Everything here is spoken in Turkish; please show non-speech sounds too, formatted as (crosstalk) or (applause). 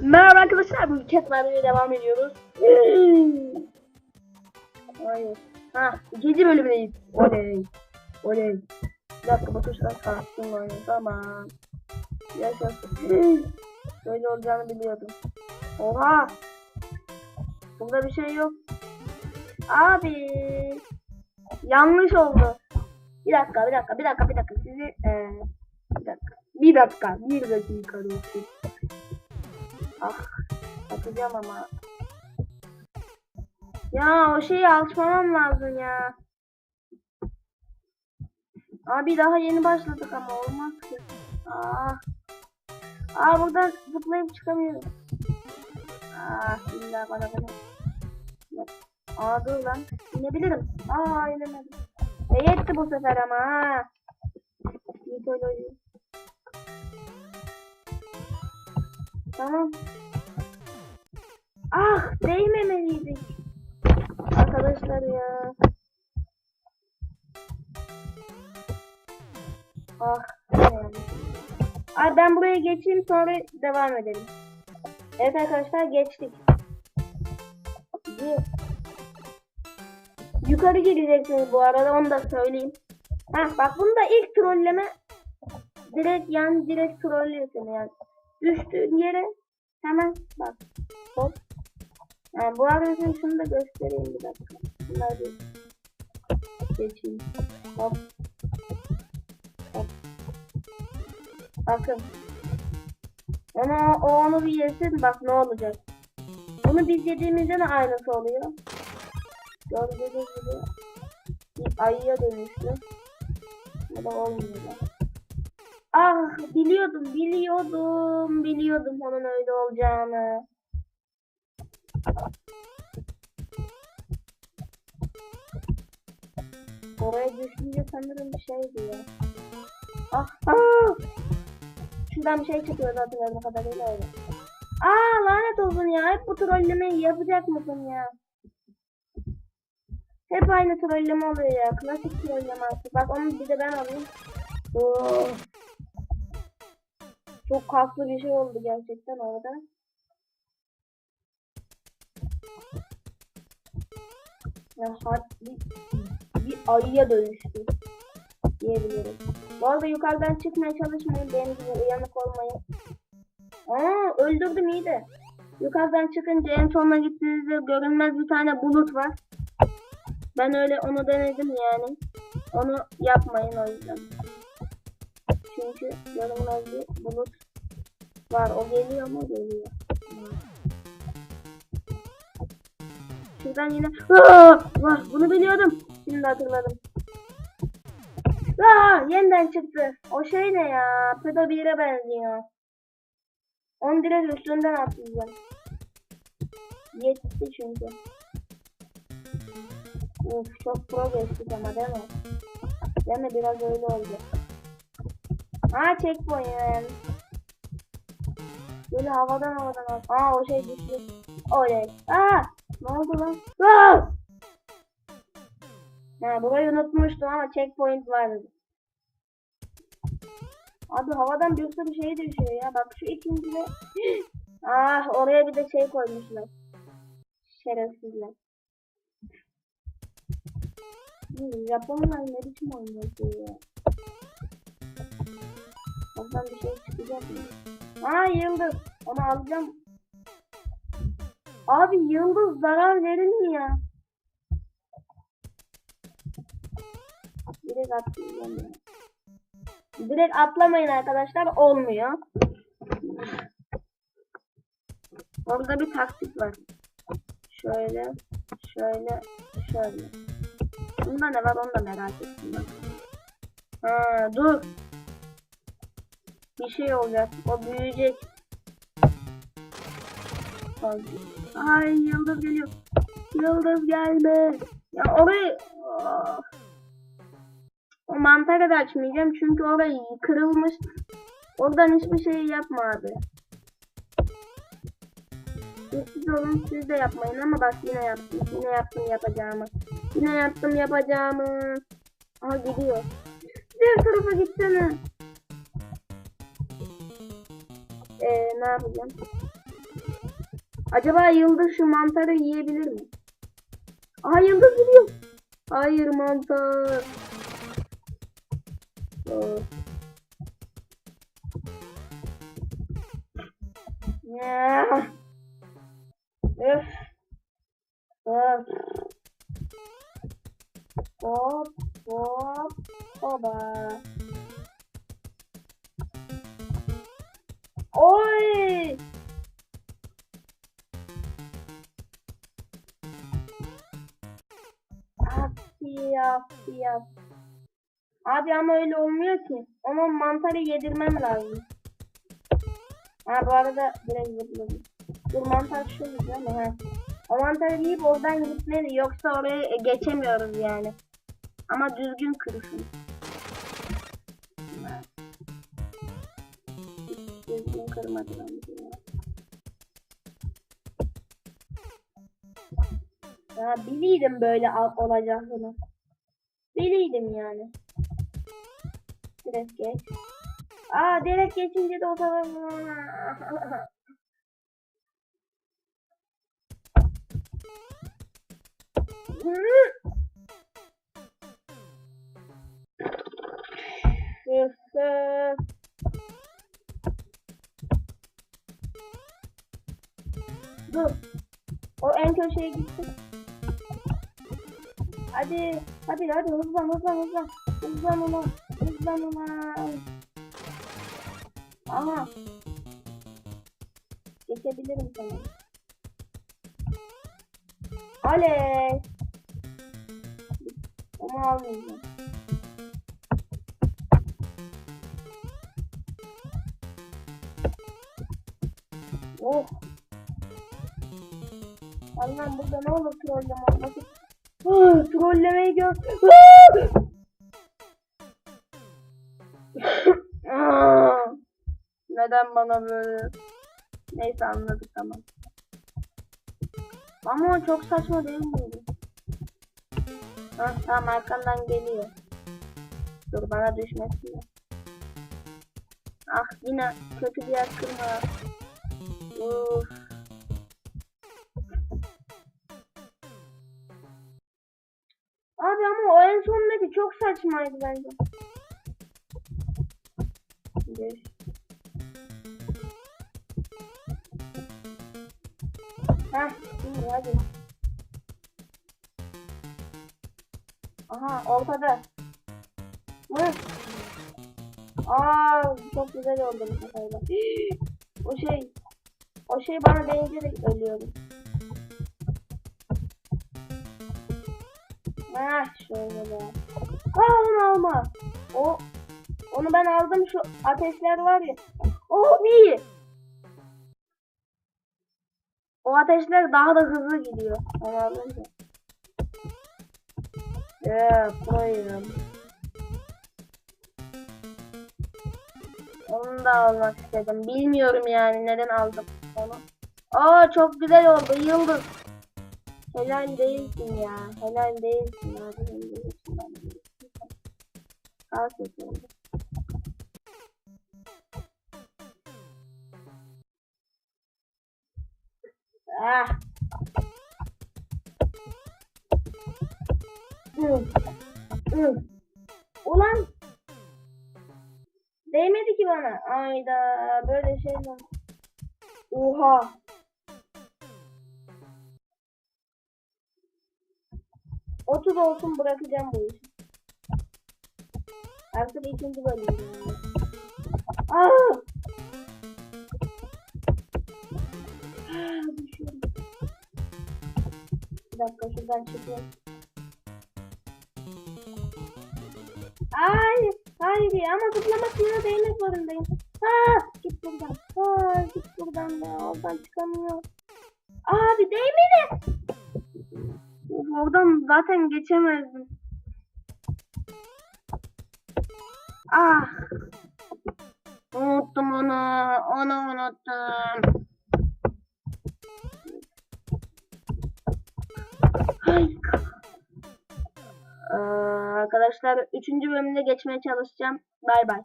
Merhaba arkadaşlar, bu vermeye devam ediyoruz. Hayır. Ha, ikinci bölümdeyiz. Oley. Oley. Bir dakika bu tuşlar kalktım oyunu. Tamam. Yaşasın. Böyle olacağını biliyordum. Oha. Burada bir şey yok. Abi. Yanlış oldu. Bir dakika, bir dakika, bir dakika, bir dakika. Sizi, eee, bir dakika. Bir dakika, bir dakika. Bir dakika. Ah, atacağım ama. Ya o şeyi açmamam lazım ya. Abi daha yeni başladık ama olmaz ki. Aa. Aa buradan zıplayıp çıkamıyorum. Aa illa bana bunu. Aa dur lan. İnebilirim. Aa inemedim. E yetti bu sefer ama ha. Mitoloji. Tamam. Ah değmemeliydik. Arkadaşlar ya. Ah. yani. Ay ben buraya geçeyim sonra devam edelim. Evet arkadaşlar geçtik. Bir- Yukarı gideceksiniz bu arada onu da söyleyeyim. Heh bak bunu da ilk trolleme direkt yani direkt trollüyorsun yani. Düştüğün yere hemen bak. Hop. Yani bu arada şunu da göstereyim bir dakika. Bunları bir geçeyim. Hop. Hop. Bakın. Onu, o onu bir yesin bak ne olacak. Bunu biz yediğimizde de aynısı oluyor. Gördüğünüz gibi bir ayıya dönüştü. Bu da olmuyor. Ah biliyordum biliyordum biliyordum onun öyle olacağını. Oraya düşünce sanırım bir şeydi ya. Ah, ah! Şuradan bir şey çıkıyordu hatırladığım kadarıyla öyle. Aa lanet olsun ya. Hep bu trollemeyi yapacak mısın ya? Hep aynı trolleme oluyor ya. Klasik trolleme artık. Bak onu bir de ben alayım. Oo. Çok kaslı bir şey oldu gerçekten orada. Ya har- bir, bir ayıya dönüştü diyebilirim. Bu arada yukarıdan çıkmaya çalışmayın. Benim gibi uyanık olmayın. Aa öldürdüm iyi de. Yukarıdan çıkınca en sonuna gittiğinizde görünmez bir tane bulut var. Ben öyle onu denedim yani. Onu yapmayın o yüzden. Çünkü görünmez bir bulut var. O geliyor mu? Geliyor. Şuradan yine Aa, var. Bunu biliyordum. Şimdi hatırladım. Aa, yeniden çıktı. O şey ne ya? Pedo 1'e benziyor. Onu direkt üstünden atlayacağım. Yetti çünkü. Uf çok pro geçtik ama değil mi? Değil mi? Biraz öyle oldu. Aa checkpoint. Böyle havadan havadan at. Aa o şey düştü. Oley. Aa ne oldu lan? Aa! Ha burayı unutmuştum ama checkpoint vardı. Abi havadan bir sürü şey düşüyor ya. Bak şu ikincide. (gasps) ah oraya bir de şey koymuşlar. Şerefsizler. Japonlar ne biçim oynuyor ya. Oradan bir şey çıkacak mı? Aa yıldız. Onu alacağım. Abi yıldız zarar verir mi ya? Direkt atlayacağım ya. Direkt atlamayın arkadaşlar olmuyor. Orada bir taktik var. Şöyle, şöyle, şöyle. Bunda ne var onu da merak ettim. Ha, dur. Bir şey olacak. O büyüyecek. Ay yıldız geliyor. Yıldız gelme. Ya orayı... Oh. O mantarı da açmayacağım çünkü orayı kırılmış. Oradan hiçbir şey yapma abi. Siz olun siz de yapmayın ama bak yine yaptım. Yine yaptım yapacağımı. Yine yaptım yapacağımı. Aha gidiyor. Diğer tarafa gitsene. Ne yapacağım? Acaba Yıldız şu mantarı yiyebilir mi? Aa Yıldız gidiyor. Hayır mantar. Aa. Ya. Öf. Hop hop. Oy! Afi afi afi. Abi ama öyle olmuyor ki. Ona mantarı yedirmem lazım. Ha bu arada direkt zıpladım. Dur mantar şurada değil mi? Ha. O mantarı yiyip oradan gitmeli. Yoksa oraya geçemiyoruz yani. Ama düzgün kırışın. Kırmadı bence ya. Biliydim böyle olacağını. Biliydim yani. Direkt geç. Aa direkt geçince de o zaman. Üf, üf. (laughs) Dur. O en köşeye gitti. Hadi, hadi, hadi hızlan, hızlan, hızlan. Hızlan ulan, hızlan ulan. Aha. Geçebilirim sana. Oley. Onu almayacağım. Burada ne olur trolleme olması. Ah, Trollemeyi gör. Ah! Neden bana böyle? Neyse anladık tamam. Ama çok saçma değil miydi? Ha, tamam arkandan geliyor. Dur bana düşmesin. Ah yine kötü bir yer kırma. Uf. Çok saçmaydı bence. Bir. Heh, şimdi hadi. Aha ortada. Hı. Aa çok güzel oldu bu sefer. O şey o şey bana değince de ölüyorum. Heh şöyle Aa onu alma. O onu ben aldım şu ateşler var ya. O iyi. O ateşler daha da hızlı gidiyor. Onu alınca. Evet, proyum. Onu da almak istedim. Bilmiyorum yani neden aldım onu. Aa çok güzel oldu yıldız. Helal değilsin ya. Helal değilsin abi. Kötü oldu. Ah. Ulan. Değmedi ki bana. Ayda böyle şey mi? Oha. Otuz olsun bırakacağım bu işi. Artık ikinci bölüm. Aa! Ah. Bir dakika şuradan çıkayım. Ay, hayır ama zıplamasına değmek zorundayım. Ha, git buradan. Ha, git buradan ya. Oradan çıkamıyor. Abi değmedi. Oradan zaten geçemezdim. Ah. Unuttum onu. Onu unuttum. Ay. Ee, arkadaşlar 3. bölümde geçmeye çalışacağım. Bay bay.